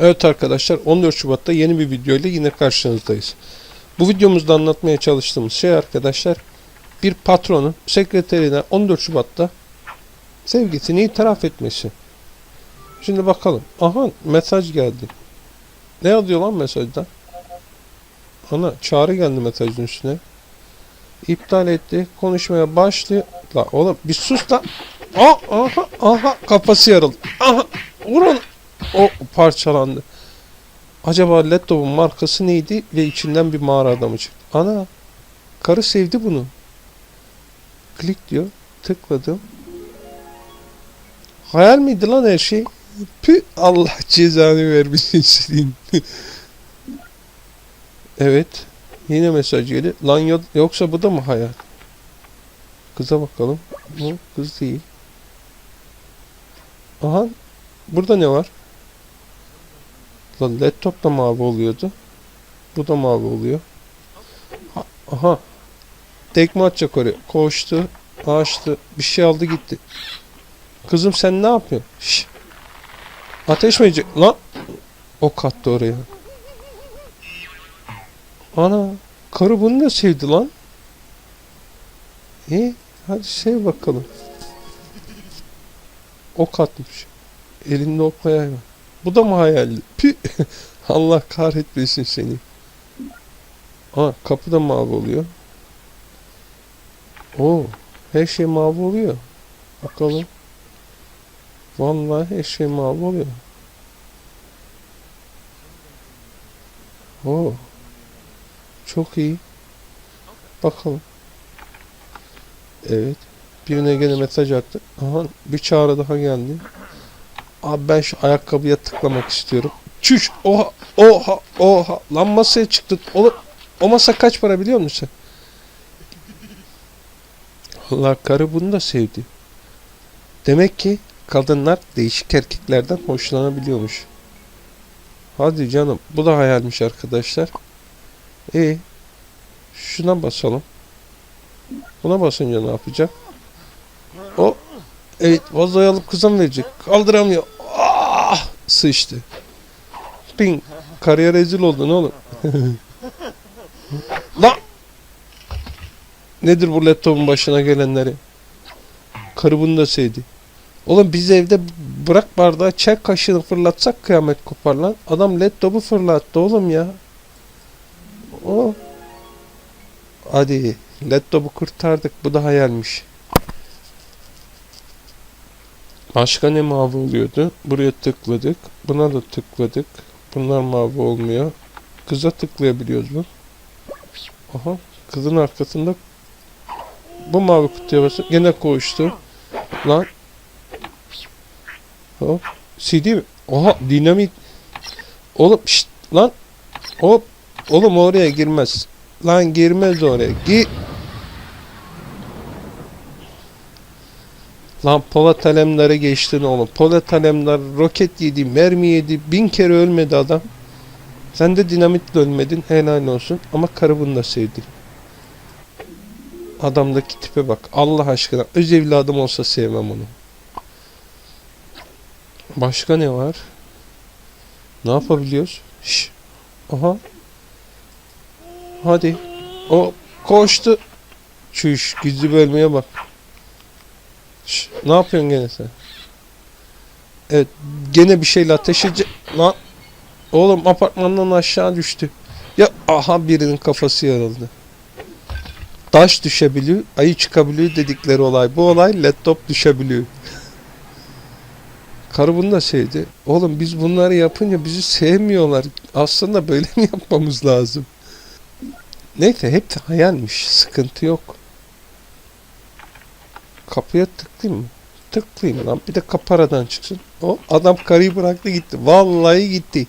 Evet arkadaşlar 14 Şubat'ta yeni bir video ile yine karşınızdayız. Bu videomuzda anlatmaya çalıştığımız şey arkadaşlar bir patronun sekreterine 14 Şubat'ta sevgisini itiraf etmesi. Şimdi bakalım. Aha mesaj geldi. Ne yazıyor lan mesajda? Ana çağrı geldi mesajın üstüne. İptal etti. Konuşmaya başlıyor. La oğlum bir sus lan. Aa, aha aha kafası yarıldı. Aha vur onu. O parçalandı. Acaba laptopun markası neydi ve içinden bir mağara adamı çıktı. Ana karı sevdi bunu. Klik diyor. Tıkladım. Hayal miydi lan her şey? Pü Allah cezanı vermesin senin. evet. Yine mesaj geldi. Lan yo- yoksa bu da mı hayal? Kıza bakalım. Bu kız değil. Aha. Burada ne var? Lan laptop da mavi oluyordu. Bu da mavi oluyor. Ha- Aha. Tekme atacak oraya. Koştu. Açtı. Bir şey aldı gitti. Kızım sen ne yapıyorsun? Şş. Ateş mi edecek? Lan. Ok attı oraya. Ana. Karı bunu da sevdi lan. İyi. Hadi sev bakalım. Ok atmış. Elinde okla yay var. Bu da mı hayaldi? Pü. Allah kahretmesin seni. Aa kapı da mavi oluyor. Oo, her şey mavi oluyor. Bakalım. Vallahi her şey mavi oluyor. Oo. Çok iyi. Bakalım. Evet. Birine gene mesaj attı. Aha bir çağrı daha geldi. Abi ben şu ayakkabıya tıklamak istiyorum. Çüş! Oha! Oha! Oha! Lan masaya çıktı. Oğlum o masa kaç para biliyor musun sen? Allah karı bunu da sevdi. Demek ki kadınlar değişik erkeklerden hoşlanabiliyormuş. Hadi canım. Bu da hayalmiş arkadaşlar. İyi. Şuna basalım. Buna basınca ne yapacak? O Evet vazoyu alıp kıza mı verecek? Kaldıramıyor. Ah! Sıçtı. Ping. Karıya rezil oldun oğlum. Lan! Nedir bu laptopun başına gelenleri? Karı bunu da sevdi. Oğlum biz evde bırak bardağı çay kaşığını fırlatsak kıyamet kopar lan. Adam laptopu fırlattı oğlum ya. O. Hadi laptopu kurtardık. Bu da hayalmiş. Başka ne mavi oluyordu? Buraya tıkladık. Buna da tıkladık. Bunlar mavi olmuyor. Kıza tıklayabiliyoruz mu? Aha. Kızın arkasında bu mavi kutuya basıp gene koştu. Lan. Hop. CD mi? Oha dinamit. Oğlum şşt lan. Hop. Oğlum oraya girmez. Lan girmez oraya. Gir. Lan Polat Alemdar'a geçtin oğlum. Polat Alemdar roket yedi, mermi yedi. Bin kere ölmedi adam. Sen de dinamitle ölmedin. Helal olsun. Ama karı bunu da sevdi. Adamdaki tipe bak. Allah aşkına. Öz evladım olsa sevmem onu. Başka ne var? Ne yapabiliyoruz? Şş. Aha. Hadi. O koştu. Çüş. Gizli bölmeye bak. Şş, ne yapıyorsun gene sen? Evet, gene bir şeyle ateş edecek. Lan, oğlum apartmandan aşağı düştü. Ya aha birinin kafası yarıldı. Taş düşebiliyor, ayı çıkabiliyor dedikleri olay. Bu olay laptop düşebiliyor. Karı bunu da sevdi. Oğlum biz bunları yapınca bizi sevmiyorlar. Aslında böyle mi yapmamız lazım? Neyse hep de hayalmiş. Sıkıntı yok. Kapıya tıklayayım mı? Tıklayayım lan. Bir de kapı aradan çıksın. O adam karıyı bıraktı gitti. Vallahi gitti.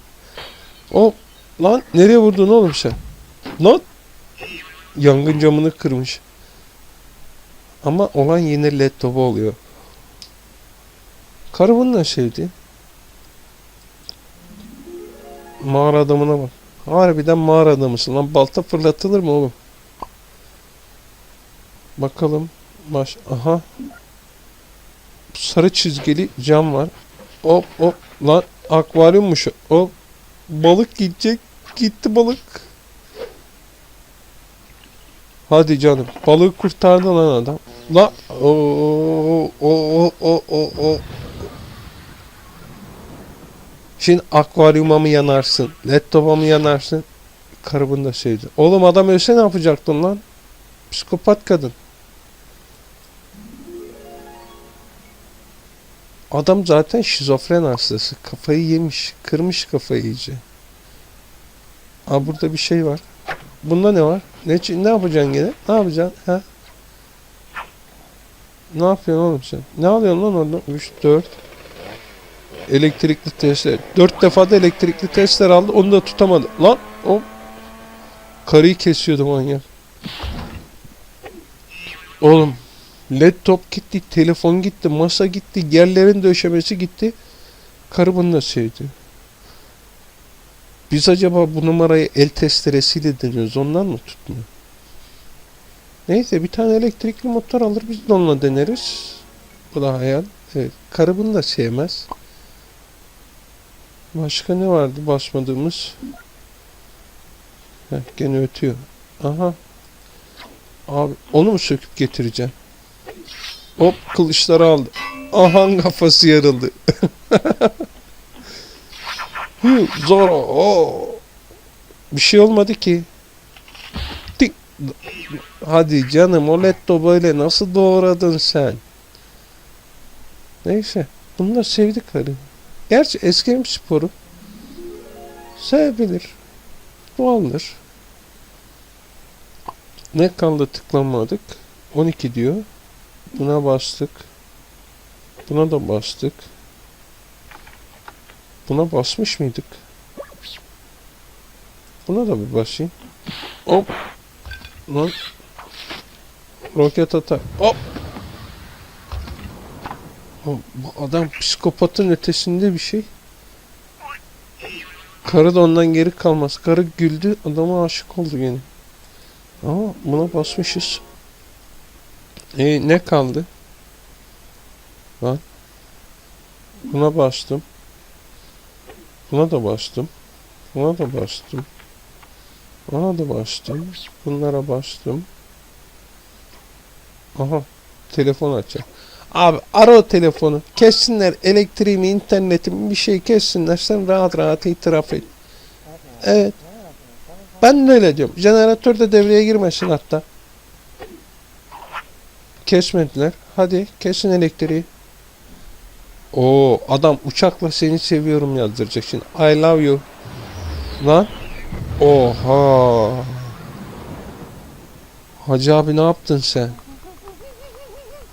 O lan nereye vurdun oğlum sen? Lan yangın camını kırmış. Ama olan yine laptopu oluyor. Karı bunu da sevdi. Mağara adamına bak. Harbiden mağara adamısın lan. Balta fırlatılır mı oğlum? Bakalım. Baş aha. Sarı çizgili cam var. Hop hop lan akvaryummuş. Hop balık gidecek. Gitti balık. Hadi canım. Balığı kurtardı lan adam. La o o o o o o. Şimdi akvaryuma mı yanarsın? Laptopa mı yanarsın? Karımın da sevdi. Oğlum adam ölse ne yapacaktın lan? Psikopat kadın. Adam zaten şizofren hastası. Kafayı yemiş. Kırmış kafayı iyice. Aa burada bir şey var. Bunda ne var? Ne, ne yapacaksın gene? Ne yapacaksın? Ha? Ne yapıyorsun oğlum sen? Ne alıyorsun lan orada? 3, 4. Elektrikli testler. 4 defa da elektrikli testler aldı. Onu da tutamadı. Lan o karıyı kesiyordu manyak. Oğlum laptop gitti, telefon gitti, masa gitti, yerlerin döşemesi gitti. Karı bunu da sevdi. Biz acaba bu numarayı el testeresiyle deniyoruz. Ondan mı tutmuyor? Neyse bir tane elektrikli motor alır biz de onunla deneriz. Bu da hayal. Evet. Karı bunu da sevmez. Başka ne vardı basmadığımız? Heh, gene ötüyor. Aha. Abi onu mu söküp getireceğim? Hop kılıçları aldı. Aha kafası yarıldı. Zor o. Bir şey olmadı ki. Tik. Hadi canım o letto böyle nasıl doğradın sen? Neyse. Bunu da sevdik karı. Gerçi eskrim sporu. Sevebilir. Doğaldır. Ne kaldı tıklamadık? 12 diyor. Buna bastık. Buna da bastık. Buna basmış mıydık? Buna da bir basayım. Hop. Lan. Roket atar. Hop. Oğlum, Bu adam psikopatın ötesinde bir şey. Karı da ondan geri kalmaz. Karı güldü. Adama aşık oldu gene. Ama buna basmışız. E ne kaldı? Lan. Buna bastım. Buna da bastım. Buna da bastım. Buna da bastım. Bunlara bastım. Aha. Telefon açacak. Abi ara o telefonu. Kessinler elektriğimi, internetimi bir şey kessinler. Sen rahat rahat itiraf et. Evet. Ben de öyle diyorum. Jeneratör de devreye girmesin hatta. Kesmediler. Hadi kesin elektriği. Oo adam uçakla seni seviyorum yazdıracak şimdi. I love you. Lan. Oha. Hacı abi ne yaptın sen?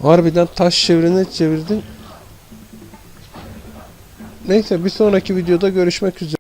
Harbiden taş çevirine çevirdin. Neyse bir sonraki videoda görüşmek üzere.